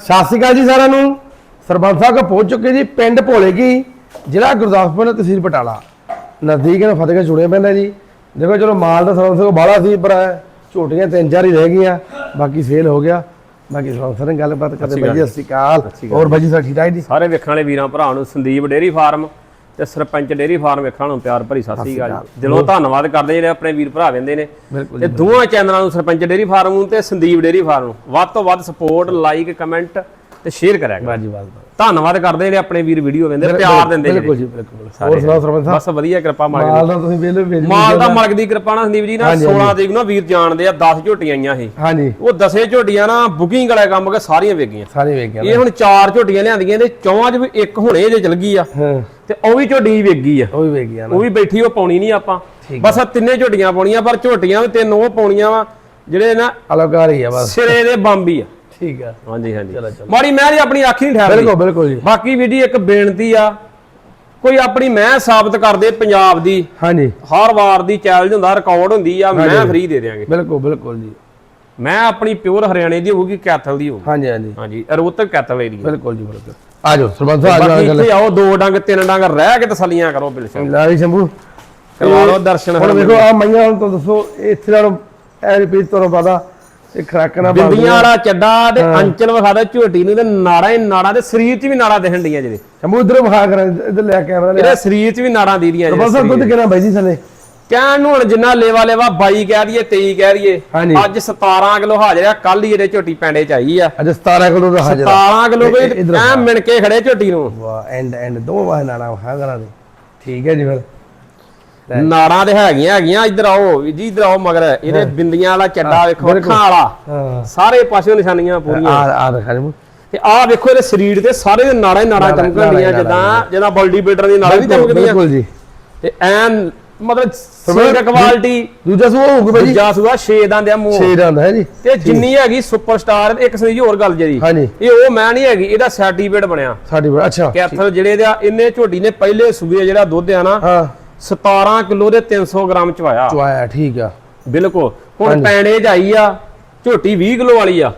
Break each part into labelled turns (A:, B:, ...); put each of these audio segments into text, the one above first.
A: ਸਤਿ ਸ਼੍ਰੀ ਅਕਾਲ ਜੀ ਸਾਰਿਆਂ ਨੂੰ। ਸਰਬੰਸ ਸਾਹਿਬ ਕੋ ਪਹੁੰਚ ਚੁੱਕੇ ਜੀ ਪਿੰਡ ਭੋਲੇਗੀ ਜ਼ਿਲ੍ਹਾ ਗੁਰਦਾਸਪੁਰ ਤਹਿਸੀਲ ਬਟਾਲਾ। ਨਜ਼ਦੀਕ ਨੇ ਫਤਿਹਗੜ੍ਹ ਚੁਣਿਆ ਪੈਂਦਾ ਜੀ। ਦੇਖੋ ਚਲੋ ਮਾਲ ਤਾਂ ਸਰਬੰਸ ਕੋ ਬਾਹਲਾ ਸੀ ਪਰ ਝੋਟੀਆਂ ਤਿੰਨ ਚਾਰ ਹੀ ਰਹਿ ਗਈਆਂ ਬਾਕੀ ਸੇਲ ਹੋ ਗਿਆ। ਬਾਕੀ ਸਰਬੰਸ ਨਾਲ ਗੱਲਬਾਤ ਕਰਦੇ ਬਾਈ ਜੀ ਸਤਿ ਸ਼੍ਰੀ ਅਕਾਲ। ਹੋਰ ਬਾਈ ਜੀ ਸਭ ਠੀਕ ਠਾਕ ਜੀ?
B: ਸਾਰੇ ਵੇਖਣ ਵਾਲੇ ਵੀਰਾਂ ਭਰਾਵਾਂ ਨੂੰ ਸੰਦੀਪ ਡੇਰੀ ਫਾਰਮ ਤੇ ਸਰਪੰਚ ਡੇਰੀ ਫਾਰਮ ਵੇਖਣ ਨੂੰ ਪਿਆਰ ਭਰੀ ਸਤਿ ਸ੍ਰੀ ਅਕਾਲ। ਦਿਲੋਂ ਧੰਨਵਾਦ ਕਰਦੇ ਜਿਹੜੇ ਆਪਣੇ ਵੀਰ ਭਰਾ ਵੰਦੇ ਨੇ। ਤੇ ਦੋਵਾਂ ਚੈਨਲਾਂ ਨੂੰ ਸਰਪੰਚ ਡੇਰੀ ਫਾਰਮ ਨੂੰ ਤੇ ਸੰਦੀਪ ਡੇਰੀ ਫਾਰਮ ਨੂੰ। ਵੱਧ ਤੋਂ ਵੱਧ ਸਪੋਰਟ ਲਾਈਕ ਕਮੈਂਟ ਤੇ ਸ਼ੇਅਰ ਕਰਿਆ ਕਰੋ।
A: ਬਾਜੀ ਬਾਤ
B: ਧੰਨਵਾਦ ਕਰਦੇ ਜਿਹੜੇ ਆਪਣੇ ਵੀਰ ਵੀਡੀਓ ਵੰਦੇ ਪਿਆਰ ਦਿੰਦੇ
A: ਬਿਲਕੁਲ ਜੀ ਬਿਲਕੁਲ। ਹੋਰ ਸੁਣਾਓ ਸਰਬੰਸ ਸਾਹਿਬ?
B: ਬਸ ਵਧੀਆ ਕਿਰਪਾ ਮਾਲਕ
A: ਮਾਲ ਦਾ ਤੁਸੀਂ ਵੇਲੇ ਵੇਚ
B: ਦੀ ਮਾਲ ਦਾ ਮਾਲਕ ਦੀ ਕਿਰਪਾ ਨਾਲ ਸੰਦੀਪ ਜੀ ਨਾ 16 ਤਰੀਕ ਨੂੰ ਵੀਰ ਜਾਣਦੇ ਆ 10 ਝੋਟੀਆਂ ਆਈਆਂ ਸੀ।
A: ਹਾਂਜੀ।
B: ਉਹ ਦਸੇ ਝੋਟੀਆਂ ਨਾ ਬੁਕਿੰਗ ਵਾਲਾ ਕੰਮ ਕੇ ਸਾਰੀਆਂ ਵੇਗੀਆਂ
A: ਸਾਰੇ ਵੇਖ ਗਿਆ
B: ਇਹ ਹੁਣ ਚਾਰ ਝੋਟੀਆਂ ਲਿਆਂਦੀਆਂ ਤੇ ਚੌਵਾਂ ਚ ਵੀ ਇੱਕ ਹੁਣੇ ਜੇ ਚਲ ਗਈ ਆ।
A: ਹਾਂ।
B: ਤੇ ਉਹ ਵੀ ਝੋਟੀ ਵੇਗੀ ਆ।
A: ਉਹ ਵੀ ਵੇਖ ਗਿਆ ਨਾ।
B: ਉਹ ਵੀ ਬੈਠੀ ਉਹ ਪਾਉਣੀ ਨਹੀਂ ਆਪਾਂ। ਬਸ ਤਿੰਨੇ ਝੋਟੀਆਂ ਪਾਉਣੀਆਂ ਪਰ ਝੋਟੀਆਂ ਵੀ ਤਿੰਨ ਉਹ ਪਾਉਣੀਆਂ ਵਾ ਜਿਹੜੇ ਨਾ
A: ਅਲਗਾਰ ਆ ਬਸ।
B: ਸਿਰੇ ਦੇ ਬੰਬੀ ਆ।
A: ਠੀਕ ਆ।
B: ਹਾਂਜੀ ਹਾਂਜੀ।
A: ਚਲੋ, ਚਲੋ।
B: ਮਾੜੀ ਮੈਂ ਦੀ ਆਪਣੀ ਅੱਖ ਨਹੀਂ ਠਹਿਰਦੀ।
A: ਬਿਲਕੁਲ ਬਿਲਕੁਲ ਜੀ।
B: ਬਾਕੀ ਵੀ ਜੀ ਇੱਕ ਬੇਨਤੀ ਆ ਕੋਈ ਆਪਣੀ ਮੈਂ ਸਾਬਤ ਕਰਦੇ ਪੰਜਾਬ ਦੀ।
A: ਹਾਂਜੀ।
B: ਹਰ ਵਾਰ ਦੀ ਚੈਲੰਜ ਹੁੰਦਾ ਰਿਕਾਰਡ ਹੁੰਦੀ ਆ ਮੈਂ ਫ੍ਰੀ ਦੇ ਦਿਆਂਗੇ।
A: ਬਿਲਕੁਲ ਬਿਲਕੁਲ ਜੀ।
B: ਮੈਂ ਆਪਣੀ ਪਿਓਰ ਹਰਿਆਣੇ ਦੀ ਹੋਊਗੀ ਕੈਥਲ ਦੀ ਹੋਊਗੀ।
A: ਹਾਂਜੀ ਹਾਂਜੀ।
B: ਹਾਂਜੀ ਰੋਹਤਕ ਕੈਥਲ ਏਰੀਆ
A: ਬਿਲਕੁਲ ਜੀ ਬਿਲਕੁਲ। ਆ ਜਾਓ ਸਰਬੰਸ ਸਾਹਿਬ ਆ
B: ਬਾਕੀ
A: ਜਾਓ
B: ਇੱਥੇ ਆਓ ਦੋ ਡੰਗ ਤਿੰਨ ਡੰਗ ਰਹਿ ਕੇ ਤਸੱਲੀਆਂ ਕਰੋ ਬਿਲਕੁਲ।
A: ਲਾਰੀ ਸ਼ੰਭੂ।
B: ਕਰਵਾ ਲਓ ਦਰਸ਼ਨ
A: ਹੁਣ ਵੇਖੋ ਆ ਮਈਆਂ ਹੁਣ ਤੋਂ ਦੱਸੋ ਇਹ ਇੱਥੇ ਨਾਲ ਐ ਰਿਪੀਟ ਤੁਹਾਨੂੰ ਪਤਾ ਇਹ ਖਰਾਕ ਨਾ
B: ਬਿੰਦੀਆਂ ਵਾਲਾ ਚੱਡਾ ਤੇ ਅੰਚਲ ਵਿਖਾਦਾ ਝੋਟੀ ਨੂੰ ਤੇ ਨਾੜਾਂ ਹੀ ਨਾੜਾਂ ਤੇ ਸਰੀਰ 'ਚ ਵੀ ਨਾੜਾਂ ਦਿਖਣ ਡੀਆਂ ਜਿਹਦੇ।
A: ਇਧਰ ਵਿਖਾ ਕਰ ਇਧਰ ਲੈ ਕੈਮਰਾ ਲੈ।
B: ਇਹਦੇ ਸਰੀਰ 'ਚ ਵੀ ਨਾੜਾਂ ਦੀ ਦੀਆਂ
A: ਸਾਹਿਬ ਦੁੱਧ ਕਿੰਨਾ ਬਾਈ ਜੀ ਥੱਲੇ?
B: ਕਹਿਣ ਨੂੰ ਹੁਣ ਜਿੰਨਾ ਲੇਵਾ ਲੇਵਾ 22 ਕਹਿ ਦਈਏ 23 ਕਹਿ ਦਈਏ। ਅੱਜ 17 ਕਿਲੋ ਹਾਜ਼ਰ ਆ ਕੱਲ ਹੀ ਇਹਦੇ ਝੋਟੀ ਪੈਂਡੇ ਚ ਆਈ ਆ।
A: ਅੱਜ 17 ਕਿਲੋ ਦਾ ਹਾਜ਼ਰ
B: 17 ਕਿਲੋ ਕੋਈ ਐ ਮਿਣ ਕੇ ਖੜੇ ਝੋਟੀ ਨੂੰ।
A: ਵਾਹ ਐਂਡ ਐਂਡ ਦੋ ਵਾਹ ਵਿਖਾ ਕਰਾਂ ਦੇ। ਠੀਕ ਹੈ ਜੀ ਫਿਰ।
B: ਨਾੜਾਂ ਤੇ ਹੈਗੀਆਂ ਹੈਗੀਆਂ ਇੱਧਰ ਆਓ ਵੀ ਜੀ ਇੱਧਰ ਆਓ ਮਗਰ ਇਹਦੇ ਬਿੰਦੀਆਂ ਵਾਲਾ ਚੱਡਾ ਵੇਖੋ ਅੱਖਾਂ ਵਾਲਾ। ਸਾਰੇ ਪਾਸੇ ਨਿਸ਼ਾਨੀਆਂ ਪੂਰੀਆਂ।
A: ਆ ਆ ਦਿਖਾ
B: ਤੇ ਆਹ ਵੇਖੋ ਇਹਦੇ ਸਰੀਰ ਤੇ ਸਾਰੇ ਦੇ ਨਾੜਾਂ ਹੀ ਨਾੜਾਂ
A: ਨਾੜਾਂ-
B: ਚਮਕਣ ਡੀਆਂ
A: ਨਾੜਾਂ-
B: ਜਿੱਦਾਂ ਜਿੱਦਾਂ ਬੋਡੀ ਬਿਲਡਰ ਦੀ ਨਾੜਾਂ ਨਹੀਂ ਚਮਕਦੀਆਂ।
A: ਬਿਲਕੁਲ ਜੀ।
B: ਤੇ ਐਨ ਮਤਲਬ ਸੀਟ ਕੁਆਲਿਟੀ
A: ਦੂਜਾ ਸੂ ਹੋਊਗਾ ਜੀ
B: ਦੂਜਾ ਸੂਆ 6 ਦੰਦ ਆ ਮੂੰਹ।
A: 6 ਦਾ ਹੁੰਦਾ ਹੈ ਜੀ।
B: ਤੇ ਜਿੰਨੀ ਹੈਗੀ ਸੁਪਰਸਟਾਰ ਇੱਕ ਸਹੀ ਹੋਰ ਗੱਲ ਜਿਹੜੀ। ਇਹ ਉਹ ਮੈਂ ਨਹੀਂ ਹੈਗੀ ਇਹਦਾ ਸਰਟੀਫਿਕੇਟ ਬਣਿਆ।
A: ਬੜਾ- ਅੱਛਾ।
B: ਕੈਥਲ ਜਿਹੜੇ ਦਾ ਇਹਨੇ ਝੋਟੀ ਨੇ ਪਹਿਲੇ ਸੂਬੇ ਜਿਹੜਾ ਦੁੱਧ ਆ ਨਾ
A: ਹਾਂ।
B: 17 ਕਿਲੋ ਦੇ 300 ਗ੍ਰਾਮ ਚਵਾਇਆ।
A: ਚੁਆਇਆ ਠੀਕ ਆ।
B: ਬਿਲਕੁਲ। ਹੁਣ ਚ ਆਈ ਆ ਝੋਟੀ 20 ਕਿਲੋ ਵਾਲੀ ਆ।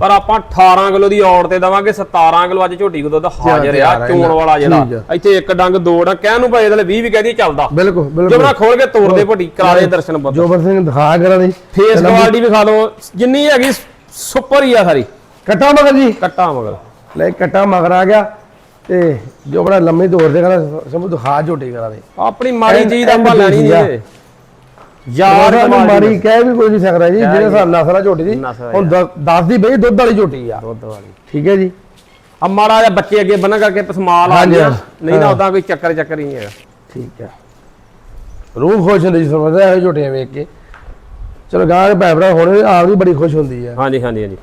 B: ਪਰ ਆਪਾਂ 18 ਕਿਲੋ ਦੀ ਔੜ ਤੇ ਦਵਾਂਗੇ 17 ਕਿਲੋ ਅੱਜ ਝੋਟੀ ਕੋ ਦੁੱਧ ਹਾਜ਼ਰ ਆ ਚੋਣ ਵਾਲਾ ਜਿਹੜਾ। ਇੱਥੇ ਇੱਕ ਡੰਗ ਦੋ ਡੰਗ ਕਹਿਣ ਨੂੰ ਭਾਈ ਇਹਦੇ 20 ਵੀ ਕਹਦੀ ਚੱਲਦਾ।
A: ਬਿਲਕੁਲ ਬਿਲਕੁਲ।
B: ਜਮਨਾ ਖੋਲ ਕੇ ਤੋੜ ਦੇ ਭੋਟੀ ਕਰਾ ਦੇ ਦਰਸ਼ਨ ਬੁੱਧ
A: ਜੋਬਰ ਸਿੰਘ ਦਿਖਾ ਕਰਾਂ ਦੀ
B: ਫੇਸ ਕੁਆਲਿਟੀ ਵੀ ਖਾ ਲਓ ਜਿੰਨੀ ਹੈਗੀ ਸੁਪਰ ਹੀ ਆ ਸਾਰੀ।
A: ਕੱਟਾ ਮਗਰ ਜੀ।
B: ਕੱਟਾ ਮਗਰ।
A: ਲੈ ਕੱਟਾ ਮਗਰ ਆ ਗਿਆ। ਤੇ ਜੋ ਬੜਾ ਲੰਮੀ ਦੌੜ ਦੇ ਕਰਾਂ ਸਮਝ ਦਿਖਾ ਝੋਟੀ ਕਰਾਂ ਦੇ
B: ਆਪਣੀ ਮਾੜੀ ਚੀਜ਼ ਦਾ ਆਪਾਂ ਲੈਣੀ। ਨਹੀਂ ਯਾਰ ਦੀ
A: ਮਾਰੀ ਕਹਿ ਵੀ ਕੋਈ ਨਹੀਂ ਸਕਦਾ ਜੀ ਜਿਹੜੇ ਨਾਲ ਨਸਲਾ ਝੋਟੀ ਦੀ ਹੁਣ 10 ਦੀ ਬਈ ਦੁੱਧ ਵਾਲੀ ਝੋਟੀ ਆ।
B: ਦੁੱਧ ਵਾਲੀ।
A: ਠੀਕ ਹੈ ਜੀ।
B: ਆ ਮਾੜਾ ਜਿਹਾ ਬੱਚੇ ਅੱਗੇ ਬੰਨਾ ਕਰਕੇ ਪਸਮਾਲ ਆ ਗਿਆ।
A: ਹਾਂ।
B: ਨਹੀਂ ਨਾ ਉਦਾਂ ਕੋਈ ਚੱਕਰ ਚੱਕਰ ਹੀ ਹੈਗਾ।
A: ਠੀਕ ਹੈ। ਰੂਹ ਖੁਸ਼ ਹੁੰਦੀ ਜੀ ਸਮਝਦਾ ਇਹ ਝੋਟੀਆਂ ਵੇਖ ਕੇ। ਚਲੋ ਗਾਂ ਦੇ ਭੈਣ ਭਰਾ ਹੁਣ ਆਪ ਵੀ ਬੜੀ ਖੁਸ਼ ਹੁੰਦੀ ਆ।
B: ਹਾਂਜੀ ਹਾਂਜੀ ਹਾਂਜੀ।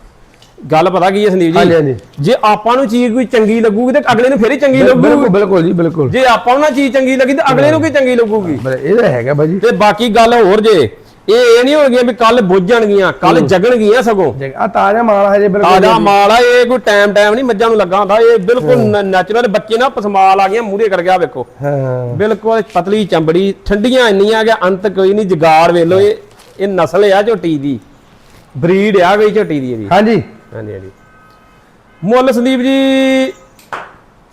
B: ਗੱਲ ਪਤਾ ਕੀ ਹੈ ਸੰਦੀਪ
A: ਹਾਂਜੀ
B: ਜੀ?
A: ਹਾਂਜੀ
B: ਜੇ ਆਪਾਂ ਨੂੰ ਚੀਜ਼ ਕੋਈ ਚੰਗੀ ਲੱਗੂਗੀ ਤੇ ਅਗਲੇ ਨੂੰ ਫੇਰ ਹੀ ਚੰਗੀ
A: ਬਿਲਕੁਲ
B: ਲੱਗੂਗੀ।
A: ਬਿਲਕੁਲ ਜੀ ਬਿਲਕੁਲ।
B: ਜੇ ਆਪਾਂ ਨੂੰ ਨਾ ਚੀਜ਼ ਚੰਗੀ ਲੱਗੀ ਤੇ ਅਗਲੇ ਨੂੰ ਕੀ ਚੰਗੀ ਲੱਗੂਗੀ?
A: ਬਲੇ ਇਹ ਤਾਂ ਹੈਗਾ ਬਾਜੀ
B: ਤੇ ਬਾਕੀ ਗੱਲ ਹੋਰ ਜੇ ਇਹ ਇਹ ਨਹੀਂ ਹੋਣਗੀਆਂ ਵੀ ਕੱਲ ਬੁੱਝਣਗੀਆਂ ਕੱਲ ਜਗਣਗੀਆਂ ਸਗੋਂ।
A: ਆ ਤਾਜ਼ਾ ਮਾਲ ਹਜੇ ਬਿਲਕੁਲ
B: ਤਾਜ਼ਾ ਮਾਲ ਆ ਇਹ ਕੋਈ ਟਾਈਮ ਟਾਈਮ ਨਹੀਂ ਮੱਝਾਂ ਨੂੰ ਲੱਗਾ ਹੁੰਦਾ ਇਹ ਬਿਲਕੁਲ ਨੈਚੁਰਲ ਬੱਚੇ ਨਾ ਪਸਮਾਲ ਆ ਗਈਆਂ ਮੂਹਰੇ ਕਰ ਗਿਆ ਵੇਖੋ।
A: ਹਾਂ।
B: ਬਿਲਕੁਲ ਪਤਲੀ ਚੰਬੜੀ ਠੰਡੀਆਂ ਇੰਨੀਆਂ ਕਿ ਅੰਤ ਕੋਈ ਨਹੀਂ ਜਗਾੜ ਵੇਖ ਲਓ ਇਹ ਇਹ ਨਸਲ ਆ ਝੋਟੀ ਦੀ। ਬਰੀਡ ਆ ਗਈ ਝੋਟੀ ਦੀ ਇਹਦੀ।
A: ਹਾਂਜੀ।
B: ਹਾਂਜੀ ਹਾਂਜੀ। ਮੁੱਲ ਸੰਦੀਪ ਜੀ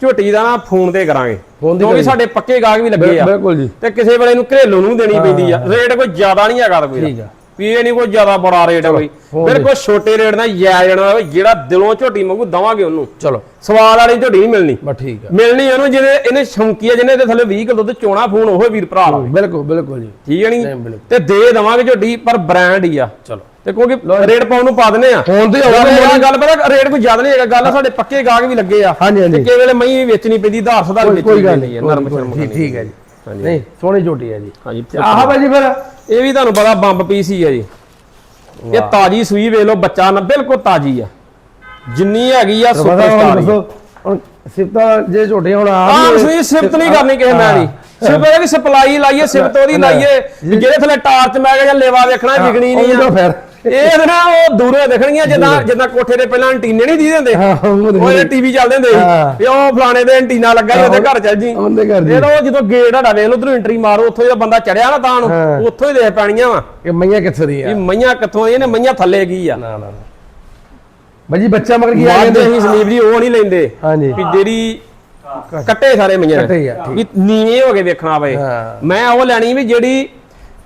B: ਝੋਟੀ ਦਾ ਨਾ ਫੋਨ ਤੇ ਕਰਾਂਗੇ।
A: ਫੋਨ ਤੇ
B: ਕਿਉਂਕਿ ਸਾਡੇ ਪੱਕੇ ਗਾਹਕ ਵੀ ਲੱਗੇ ਆ।
A: ਬਿਲਕੁਲ ਜੀ।
B: ਤੇ ਕਿਸੇ ਵੇਲੇ ਨੂੰ ਘਰੇਲੂ ਨੂੰ ਦੇਣੀ ਪੈਂਦੀ ਆ। ਰੇਟ ਕੋਈ ਜ਼ਿਆਦਾ ਨਹੀਂ ਹੈਗਾ ਕੋਈ
A: ਠੀਕ ਆ।
B: ਵੀ ਇਹ ਨਹੀਂ ਕੋਈ ਜ਼ਿਆਦਾ ਬੜਾ ਰੇਟ
A: ਫੋਨ ਤੇ।
B: ਬਿਲਕੁਲ ਛੋਟੇ ਰੇਟ ਨਾਲ ਜਾਇਜ਼ ਜਾਣਾ ਜਿਹੜਾ ਦਿਲੋਂ ਝੋਟੀ ਮੰਗੂ ਦਵਾਂਗੇ ਉਹਨੂੰ।
A: ਚਲੋ।
B: ਸਵਾਲ ਵਾਲੀ ਝੋਟੀ ਨਹੀਂ ਮਿਲਣੀ।
A: ਬਸ ਠੀਕ ਆ।
B: ਮਿਲਣੀ ਉਹਨੂੰ ਜਿਹਨੇ ਇਹਨੇ ਸ਼ੌਂਕੀਆ ਜਿਹਨੇ ਇਹਦੇ ਥੱਲੇ 20 ਕਿਲੋ ਦੁੱਧ ਚੋਣਾ ਫੋਨ ਉਹ ਵੀਰ ਭਰਾ ਲਾਵੇ
A: ਬਿਲਕੁਲ ਬਿਲਕੁਲ ਜੀ।
B: ਠੀਕ ਹੈ
A: ਨਹੀਂ।
B: ਤੇ ਦੇ ਦਵਾਂਗੇ ਝੋਟੀ ਪਰ ਬ੍ਰਾਂਡ ਹੀ ਆ।
A: ਚਲੋ।
B: ਤੇ ਕਿਉਂਕਿ ਰੇਟ ਪਾਉਣ ਨੂੰ ਪਾ ਦਿੰਦੇ ਆ।
A: ਫੋਨ ਤੇ ਆਉਂਦਾ
B: ਗੱਲ ਪਤਾ ਰੇਟ ਕੋਈ ਜ਼ਿਆਦਾ ਨਹੀਂ ਹੈਗਾ। ਗੱਲ ਸਾਡੇ ਪੱਕੇ ਗਾਹਕ ਵੀ ਲੱਗੇ ਆ।
A: ਹਾਂਜੀ, ਹਾਂਜੀ।
B: ਤੇ ਕਿਸੇ ਵੇਲੇ ਮਈ ਵੇਚਣੀ ਪੈਂਦੀ ਆਧਾਰ ਸੁਧਾਰ
A: ਕੋਈ-
B: ਵੇਚਣੀ ਪੈਂਦੀ ਹੈ ਨਰਮ ਸ਼ਰਮ
A: ਠੀਕ ਹੈ ਜੀ।
B: ਹਾਂਜੀ।
A: ਨਹੀਂ ਸੋਹਣੀ ਝੋਟੀ ਹੈ ਜੀ।
B: ਹਾਂਜੀ
A: ਤੇ ਆਹ ਬਾਜੀ ਫਿਰ
B: ਇਹ ਵੀ ਤੁਹਾਨੂੰ ਪਤਾ ਬੰਬ ਪੀਸ ਹੀ ਆ ਜੀ। ਇਹ ਤਾਜੀ ਸੂਈ ਵੇਖ ਲਓ ਬੱਚਾ ਨਾ ਬਿਲਕੁਲ ਤਾਜੀ ਆ। ਜਿੰਨੀ ਹੈਗੀ ਆ ਸੁਪਰਸਟਾਰ
A: ਦੱਸੋ ਹੁਣ ਸਿਫਤਾਂ ਜੇ ਝੋਟੀਆਂ ਹੁਣ ਆਪ
B: ਆਮ
A: ਹੀ-
B: ਸੂਈ ਸਿਫਤ ਨਹੀਂ ਕਰਨੀ ਕਿਸੇ ਮੈਂ ਦੀ। ਇਹ ਵੀ ਸਪਲਾਈ ਲਾਈਏ ਸਿਫਤ ਉਹਦੀ ਲਾਈਏ। ਵੀ ਜਿਹੜੇ ਥੱਲੇ ਟਾਰਚ ਮੈਂ ਕਿਹਾ ਲੇਵਾ ਵੇਖਣਾ ਵਿਕਣੀ ਨਹੀਂ ਆ।
A: ਫਿਰ
B: ਇਹ ਨਾ ਉਹ ਦੂਰੋਂ ਦੇਖਣਗੀਆਂ ਜਿੱਦਾਂ ਜਿੱਦਾਂ ਕੋਠੇ ਤੇ ਪਹਿਲਾਂ ਐਂਟੀਨੇ ਨਹੀਂ ਦੀ ਦਿੰਦੇ
A: ਉਹ
B: ਇਹ ਟੀਵੀ ਚੱਲਦੇ ਹੁੰਦੇ। ਸੀ ਵੀ ਉਹ ਫਲਾਣੇ ਦੇ ਐਂਟੀਨਾ ਲੱਗਾ ਸੀ ਉਹਦੇ ਘਰ ਚੱਲ ਜੀ।
A: ਉਹਦੇ ਘਰ ਜੀ।
B: ਇਹ ਤਾਂ ਉਹ ਜਦੋਂ ਗੇਟ ਹਟਾ ਵੇਖ ਲਓ ਉਧਰੋਂ ਐਂਟਰੀ ਮਾਰੋ ਉੱਥੋਂ ਜਿਹੜਾ ਬੰਦਾ ਚੜਿਆ ਨਾ ਤਾਂ। ਉੱਥੋਂ ਹੀ ਦੇਖ ਪੈਣੀਆਂ ਵਾ।
A: ਕਿ ਮਈਆਂ ਕਿੱਥੇ ਦੀ ਆ
B: ਮਈਆਂ ਕਿੱਥੋਂ ਆਈਆਂ ਨੇ? ਮਈਆਂ ਥੱਲੇ ਕੀ ਆ?
A: ਨਾ ਨਾ ਨਾ। ਬਾਜੀ ਬੱਚਾ ਮਗਰ ਕੀ ਆ ਜਾਂਦੇ
B: ਅਸੀਂ ਸੰਦੀਪ ਜੀ ਉਹ ਨਹੀਂ ਲੈਂਦੇ।
A: ਹਾਂਜੀ।
B: ਵੀ ਜਿਹੜੀ ਕੱਟੇ ਸਾਰੇ ਮਈਆਂ
A: ਕੱਟੇ ਆ।
B: ਵੀ ਨੀਵੇਂ ਹੋ ਕੇ ਵੇਖਣਾ ਪਏ। ਮੈਂ ਉਹ ਲੈਣੀ ਵੀ ਜਿਹੜੀ